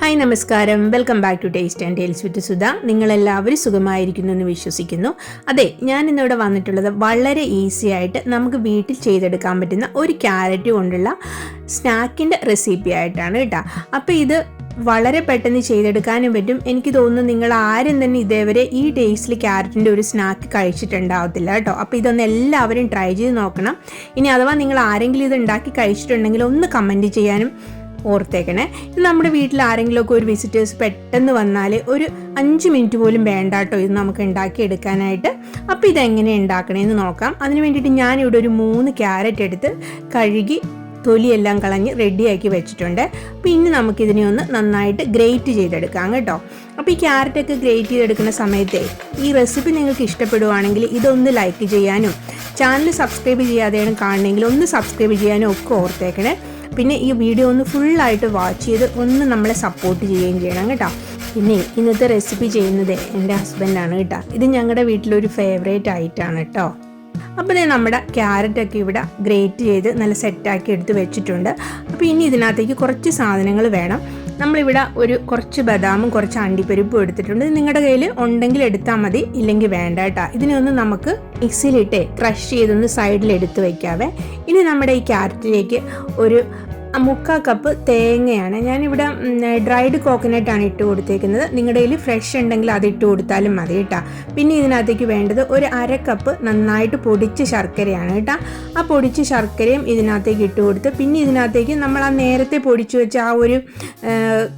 Hi നമസ്കാരം. Welcome back to taste and tales with Sudha. നിങ്ങളെല്ലാവരും സുഖമായിരിക്കുന്നു എന്ന് വിശ്വസിക്കുന്നു. അതെ ഞാൻ ഇന്നിവിടെ വന്നിട്ടുള്ളത് വളരെ ഈസി ആയിട്ട് നമുക്ക് വീട്ടിൽ ചെയ്തെടുക്കാൻ പറ്റുന്ന ഒരു ക്യാരറ്റ് കൊണ്ടുള്ള സ്നാക്കിന്റെ റെസിപ്പി ആയിട്ടാണ് കേട്ടോ. അപ്പോൾ ഇത് വളരെ പെട്ടെന്ന് ചെയ്തെടുക്കാനും പറ്റും. എനിക്ക് തോന്നുന്നു നിങ്ങൾ ആരും തന്നെ ഇതേവരെ ഈ ടേസ്റ്റിൽ ക്യാരറ്റിന്റെ ഒരു സ്നാക്ക് കഴിച്ചിട്ടുണ്ടാവത്തില്ല കേട്ടോ. അപ്പോൾ ഇതൊന്ന് എല്ലാവരും ട്രൈ ചെയ്ത് നോക്കണം. ഇനി അഥവാ നിങ്ങൾ ആരെങ്കിലും ഇത് ഉണ്ടാക്കി കഴിച്ചിട്ടുണ്ടെങ്കിൽ ഒന്ന് കമന്റ് ചെയ്യാനും ഓർത്തേക്കണേ. നമ്മുടെ വീട്ടിൽ ആരെങ്കിലുമൊക്കെ ഒരു വിസിറ്റേഴ്സ് പെട്ടെന്ന് വന്നാൽ ഒരു അഞ്ച് മിനിറ്റ് പോലും വേണ്ട കേട്ടോ ഇത് നമുക്ക് ഉണ്ടാക്കി എടുക്കാനായിട്ട് അപ്പോൾ ഇതെങ്ങനെ ഉണ്ടാക്കണമെന്ന് നോക്കാം. അതിന് വേണ്ടിയിട്ട് ഞാനിവിടെ ഒരു മൂന്ന് ക്യാരറ്റ് എടുത്ത് കഴുകി തൊലിയെല്ലാം കളഞ്ഞ് റെഡിയാക്കി വെച്ചിട്ടുണ്ട്. അപ്പോൾ ഇനി നമുക്കിതിനെ ഒന്ന് നന്നായിട്ട് ഗ്രേറ്റ് ചെയ്തെടുക്കാം കേട്ടോ. അപ്പോൾ ഈ ക്യാരറ്റൊക്കെ ഗ്രേറ്റ് ചെയ്തെടുക്കുന്ന സമയത്തെ ഈ റെസിപ്പി നിങ്ങൾക്ക് ഇഷ്ടപ്പെടുവാണെങ്കിൽ ഇതൊന്ന് ലൈക്ക് ചെയ്യാനും ചാനൽ സബ്സ്ക്രൈബ് ചെയ്യാതെയാണ് കാണണമെങ്കിൽ ഒന്ന് സബ്സ്ക്രൈബ് ചെയ്യാനും ഒക്കെ ഓർത്തേക്കണേ. പിന്നെ ഈ വീഡിയോ ഒന്ന് ഫുള്ളായിട്ട് വാച്ച് ചെയ്ത് ഒന്ന് നമ്മളെ സപ്പോർട്ട് ചെയ്യുകയും ചെയ്യണം കേട്ടോ. പിന്നെ ഇന്നത്തെ റെസിപ്പി ചെയ്യുന്നത് എന്റെ ഹസ്ബൻഡാണ് കേട്ടോ. ഇത് ഞങ്ങളുടെ വീട്ടിലൊരു ഫേവറേറ്റ് ആയിട്ടാണ് കേട്ടോ. അപ്പോൾ ഞാൻ നമ്മുടെ ക്യാരറ്റൊക്കെ ഇവിടെ ഗ്രേറ്റ് ചെയ്ത് നല്ല സെറ്റാക്കി എടുത്ത് വെച്ചിട്ടുണ്ട്. അപ്പോൾ ഇനി ഇതിനകത്തേക്ക് കുറച്ച് സാധനങ്ങൾ വേണം. നമ്മളിവിടെ ഒരു കുറച്ച് ബദാമും കുറച്ച് അണ്ടിപ്പരിപ്പും എടുത്തിട്ടുണ്ട്. നിങ്ങളുടെ കയ്യിൽ ഉണ്ടെങ്കിൽ എടുത്താൽ മതി ഇല്ലെങ്കിൽ വേണ്ട കേട്ടോ. ഇതിനൊന്ന് നമുക്ക് മിക്സിയിലിട്ട് ക്രഷ് ചെയ്തൊന്ന് സൈഡിൽ എടുത്ത് വയ്ക്കാവേ ഇനി നമ്മുടെ ഈ ക്യാരറ്റിലേക്ക് ഒരു മുക്കാൽ കപ്പ് തേങ്ങയാണ്. ഞാനിവിടെ ഡ്രൈഡ് കോക്കനട്ടാണ് ഇട്ട് കൊടുത്തേക്കുന്നത്. നിങ്ങളുടെ കയ്യിൽ ഫ്രഷ് ഉണ്ടെങ്കിൽ അത് ഇട്ട് കൊടുത്താലും മതി കേട്ടോ. പിന്നെ ഇതിനകത്തേക്ക് വേണ്ടത് ഒരു അര കപ്പ് നന്നായിട്ട് പൊടിച്ച ശർക്കരയാണ് കേട്ടോ. ആ പൊടിച്ച ശർക്കരയും ഇതിനകത്തേക്ക് ഇട്ട് കൊടുത്ത് പിന്നെ ഇതിനകത്തേക്ക് നമ്മൾ ആ നേരത്തെ പൊടിച്ചു വെച്ച ആ ഒരു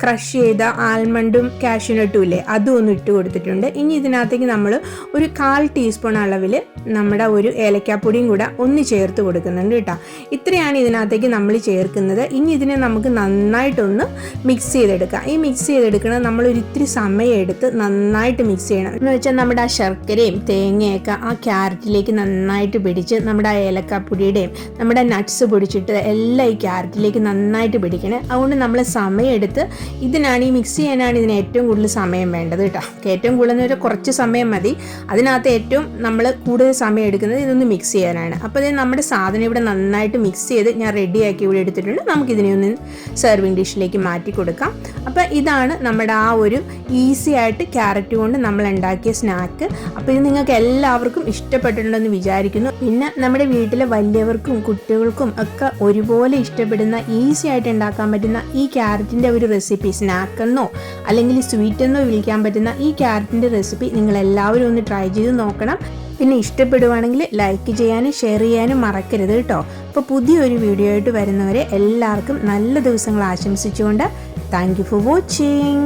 ക്രഷ് ചെയ്ത ആൽമണ്ടും കാഷ്യൂനട്ടും ഇല്ലേ അതും ഒന്ന് ഇട്ട് കൊടുത്തിട്ടുണ്ട്. ഇനി ഇതിനകത്തേക്ക് നമ്മൾ ഒരു കാൽ ടീസ്പൂൺ അളവിൽ നമ്മുടെ ഒരു ഏലക്കാപ്പൊടിയും കൂടെ ഒന്ന് ചേർത്ത് കൊടുക്കുന്നുണ്ട് കേട്ടോ. ഇത്രയാണ് ഇതിനകത്തേക്ക് നമ്മൾ ചേർക്കുന്നത്. ഇനി ഇതിനെ നമുക്ക് നന്നായിട്ടൊന്ന് മിക്സ് ചെയ്തെടുക്കാം. ഈ മിക്സ് ചെയ്തെടുക്കുന്നത് നമ്മൾ ഒരിത്തിരി സമയം എടുത്ത് നന്നായിട്ട് മിക്സ് ചെയ്യണം. എന്ന് വെച്ചാൽ നമ്മുടെ ആ ശർക്കരയും തേങ്ങയൊക്കെ ആ ക്യാരറ്റിലേക്ക് നന്നായിട്ട് പിടിച്ച് നമ്മുടെ ആ ഏലക്കാപ്പൊടിയുടെയും നമ്മുടെ നട്ട്സ് പൊടിച്ചിട്ട് എല്ലാം ഈ ക്യാരറ്റിലേക്ക് നന്നായിട്ട് പിടിക്കണം. അതുകൊണ്ട് നമ്മൾ സമയം എടുത്ത് ഇതിനാണ് ഈ മിക്സ് ചെയ്യാനാണ് ഇതിന് ഏറ്റവും കൂടുതൽ സമയം വേണ്ടത് കേട്ടോ. ഏറ്റവും കൂടുതൽ എന്ന് വെച്ചാൽ കുറച്ച് സമയം മതി. അതിനകത്ത് ഏറ്റവും നമ്മൾ കൂടുതൽ സമയം എടുക്കുന്നത് ഇതൊന്ന് മിക്സ് ചെയ്യാനാണ്. അപ്പോൾ ഇത് നമ്മുടെ സാധനം ഇവിടെ നന്നായിട്ട് മിക്സ് ചെയ്ത് ഞാൻ റെഡിയാക്കി ഇവിടെ എടുത്തിട്ടുണ്ട്. നമുക്കിതിനെ ഒന്ന് സെർവിങ് ഡിഷിലേക്ക് മാറ്റി കൊടുക്കാം. അപ്പോൾ ഇതാണ് നമ്മുടെ ആ ഒരു ഈസി ആയിട്ട് ക്യാരറ്റ് കൊണ്ട് നമ്മൾ ഉണ്ടാക്കിയ സ്നാക്ക് അപ്പോൾ ഇത് നിങ്ങൾക്ക് എല്ലാവർക്കും ഇഷ്ടപ്പെട്ടിട്ടുണ്ടെന്ന് വിചാരിക്കുന്നു. പിന്നെ നമ്മുടെ വീട്ടിലെ വലിയവർക്കും കുട്ടികൾക്കും ഒക്കെ ഒരുപോലെ ഇഷ്ടപ്പെടുന്ന ഈസി ആയിട്ട് ഉണ്ടാക്കാൻ പറ്റുന്ന ഈ ക്യാരറ്റിന്റെ ഒരു റെസിപ്പി സ്നാക്കെന്നോ അല്ലെങ്കിൽ സ്വീറ്റ് എന്നോ വിളിക്കാൻ പറ്റുന്ന ഈ ക്യാരറ്റിന്റെ റെസിപ്പി നിങ്ങൾ എല്ലാവരും ഒന്ന് ട്രൈ ചെയ്ത് നോക്കണം. പിന്നെ ഇഷ്ടപ്പെടുവാണെങ്കിൽ ലൈക്ക് ചെയ്യാനും ഷെയർ ചെയ്യാനും മറക്കരുത് കേട്ടോ. അപ്പോൾ പുതിയൊരു വീഡിയോ ആയിട്ട് വരുന്നവരെ എല്ലാവർക്കും നല്ല ദിവസങ്ങൾ ആശംസിച്ചുകൊണ്ട് താങ്ക് ഫോർ വാച്ചിങ്